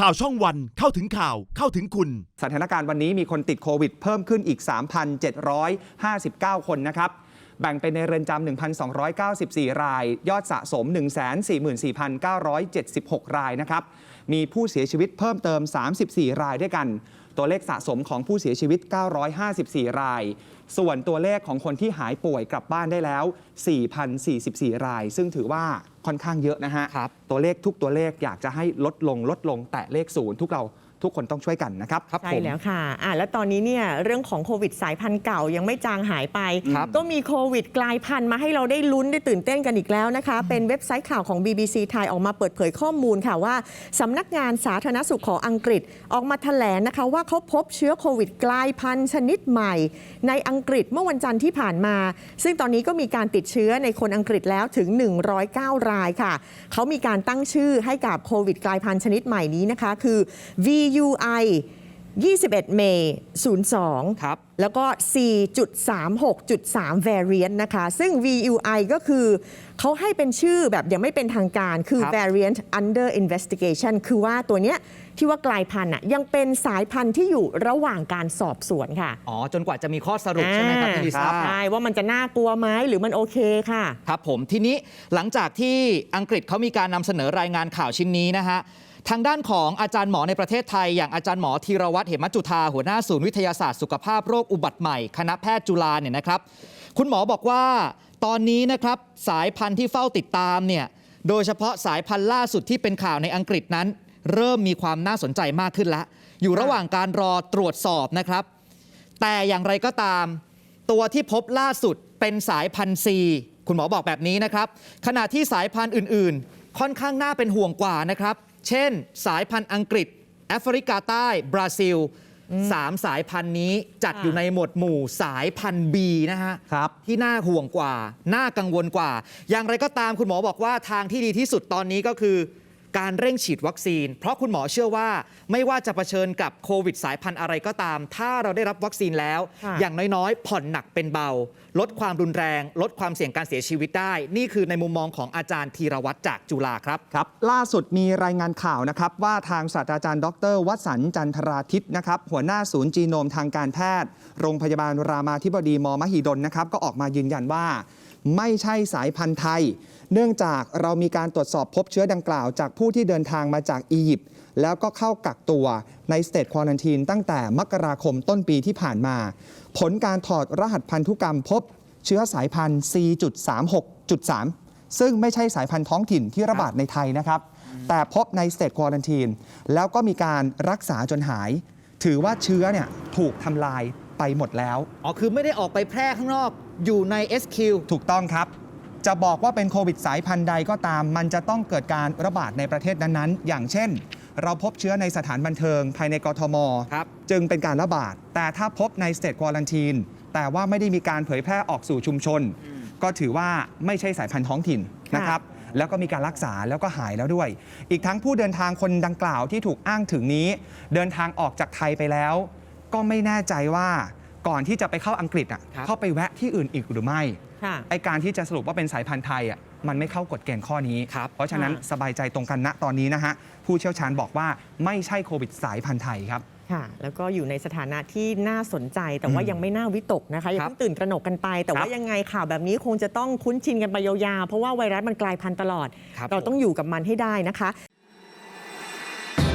ข่าวช่องวันเข้าถึงข่าวเข้าถึงคุณ สถานการณ์วันนี้มีคนติดโควิดเพิ่มขึ้นอีก 3,759 คนนะครับ แบ่งเป็นในเรือนจำ 1,294 ราย ยอดสะสม 144,976 รายนะครับ มีผู้เสียชีวิตเพิ่มเติม 34 รายด้วยกัน ตัวเลขสะสมของผู้เสียชีวิต 954 ราย ส่วนตัวเลขของคนที่หายป่วยกลับบ้านได้แล้ว 4,044 ราย ซึ่งถือว่าค่อนข้างเยอะนะฮะครับตัวเลขทุกตัวเลขอยากจะให้ลดลงลดลงแตะเลขศูนย์ทุกเรา ทุกคนต้องช่วยกันนะครับครับใช่ผม แล้วค่ะอะ แล้วตอนนี้เนี่ยเรื่องของโควิดสายพันธุ์เก่ายังไม่จางหายไป ครับ ก็มีโควิดกลายพันธุ์มาให้เราได้ลุ้นได้ตื่นเต้นกันอีกแล้วนะคะ เป็นเว็บไซต์ข่าวของ BBC ไทยออกมาเปิดเผยข้อมูลค่ะว่าสำนักงานสาธารณสุขของอังกฤษออกมาแถลงนะคะว่าเขาพบเชื้อโควิดกลายพันธุ์ชนิดใหม่ ในอังกฤษเมื่อวันจันทร์ที่ผ่านมา ซึ่งตอนนี้ก็มีการติดเชื้อในคนอังกฤษแล้วถึง 109 รายค่ะเขามีการตั้งชื่อให้กับโควิดกลายพันธุ์ชนิดใหม่นี้นะคะคือ VUI 21 เมษ02 ครับ แล้วก็ 4.36.3 variant นะคะ ซึ่ง VUI ก็คือเขาให้เป็นชื่อแบบยังไม่เป็นทางการคือ ครับ variant under investigation คือว่าตัวเนี้ยที่ว่ากลายพันธุ์อะยังเป็นสายพันธุ์ที่อยู่ระหว่างการสอบสวนค่ะอ๋อ จนกว่าจะมีข้อสรุปใช่ไหมครับพี่ลิซ่าใช่ว่ามันจะน่ากลัวไหมหรือมันโอเคค่ะ ครับผมทีนี้หลังจากที่อังกฤษเขามีการนำเสนอรายงานข่าวชิ้นนี้นะฮะ ทางด้านของอาจารย์หมอในประเทศไทย อย่างอาจารย์หมอธีรวัตรเหมจุธาหัวหน้าศูนย์วิทยาศาสตร์สุขภาพโรคอุบัติใหม่ คณะแพทย์จุฬาเนี่ยนะครับ คุณหมอบอกว่าตอนนี้นะครับสายพันธุ์ที่เฝ้าติดตามเนี่ยโดยเฉพาะสายพันธุ์ล่าสุดที่เป็นข่าวในอังกฤษนั้น เริ่มมีความน่าสนใจมากขึ้นแล้วอยู่ระหว่างการรอตรวจสอบนะครับ แต่อย่างไรก็ตาม ตัวที่พบล่าสุดเป็นสายพันธุ์ C คุณหมอบอกแบบนี้นะครับ ขณะที่สายพันธุ์อื่น ๆ ค่อนข้างน่าเป็นห่วงกว่านะครับ เช่น สายพันธุ์อังกฤษ แอฟริกาใต้ บราซิลสามสายพันธุ์นี้จัดค่ะอยู่ในหมวดหมู่สายพันธุ์ B นะฮะครับที่น่าห่วงกว่า น่ากังวลกว่า อย่างไรก็ตามคุณหมอบอกว่าทางที่ดีที่สุดตอนนี้ก็คือ การเร่งฉีดวัคซีน เพราะคุณหมอเชื่อว่า ไม่ว่าจะเผชิญกับโควิดสายพันธุ์อะไรก็ตาม ถ้าเราได้รับวัคซีนแล้วค่ะอย่างน้อยๆ ผ่อนหนักเป็นเบา ลดความรุนแรง ลดความเสี่ยงการเสียชีวิตได้ นี่คือในมุมมองของอาจารย์ธีรวัตรจากจุฬาครับครับ ล่าสุดมีรายงานข่าวนะครับ ว่าทางศาสตราจารย์ ดรวสันต์จันทราทิตนะครับหัวหน้าศูนย์จีโนมทางการแพทย์ โรงพยาบาลรามาธิบดีมมหิดลนะครับก็ออกมายืนยันว่า ไม่ใช่สายพันธุ์ไทย เนื่องจากเรามีการตรวจสอบพบเชื้อดังกล่าว จากผู้ที่เดินทางมาจากอียิปต์แล้วก็เข้ากักตัวในสเตทควอลันทีนตั้งแต่มกราคมต้นปีที่ผ่านมา ผลการถอดรหัสพันธุกรรมพบเชื้อสายพันธุ์ C.36.3 ซึ่งไม่ใช่สายพันธุ์ท้องถิ่นที่ระบาดในไทยนะครับ แต่พบในสเตทควอลันทีนแล้วก็มีการรักษาจนหาย ถือว่าเชื้อเนี่ยถูกทำลาย ไปหมดแล้ว อ๋อ คือไม่ได้ออกไปแพร่ข้างนอก อยู่ใน SQ ถูกต้องครับ จะบอกว่าเป็นโควิดสายพันธุ์ใดก็ตาม มันจะต้องเกิดการระบาดในประเทศนั้นๆ อย่างเช่น เราพบเชื้อในสถานบันเทิงภายในกทม ครับ จึงเป็นการระบาด แต่ถ้าพบในสเตทควอลันทีน แต่ว่าไม่ได้มีการเผยแพร่ออกสู่ชุมชน ก็ถือว่าไม่ใช่สายพันธุ์ท้องถิ่นนะครับ แล้วก็มีการรักษาแล้วก็หายแล้วด้วย อีกทั้งผู้เดินทางคนดังกล่าวที่ถูกอ้างถึงนี้ เดินทางออกจากไทยไปแล้ว ก็ไม่แน่ใจว่าก่อนที่จะไปเข้าอังกฤษอะครับ เข้าไปแวะที่อื่นอีกหรือไม่ ค่ะ ไอการที่จะสรุปว่าเป็นสายพันธุ์ไทยอะมันไม่เข้ากฎเกณฑ์ข้อนี้ ครับเพราะฉะนั้นค่ะ สบายใจตรงกันณตอนนี้นะฮะ ผู้เชี่ยวชาญบอกว่าไม่ใช่โควิดสายพันธุ์ไทยครับ ค่ะ แล้วก็อยู่ในสถานะที่น่าสนใจแต่ว่าอืมยังไม่น่าวิตกนะคะอย่าครับเพิ่งตื่นตระหนกกันไป แต่คว่ารับยังไงข่าวแบบนี้คงจะต้องคุ้นชินกันไปยาวๆ เพราะว่าไวรัสมันกลายพันธุ์ตลอด ครับเราต้องอยู่กับมันให้ได้นะคะ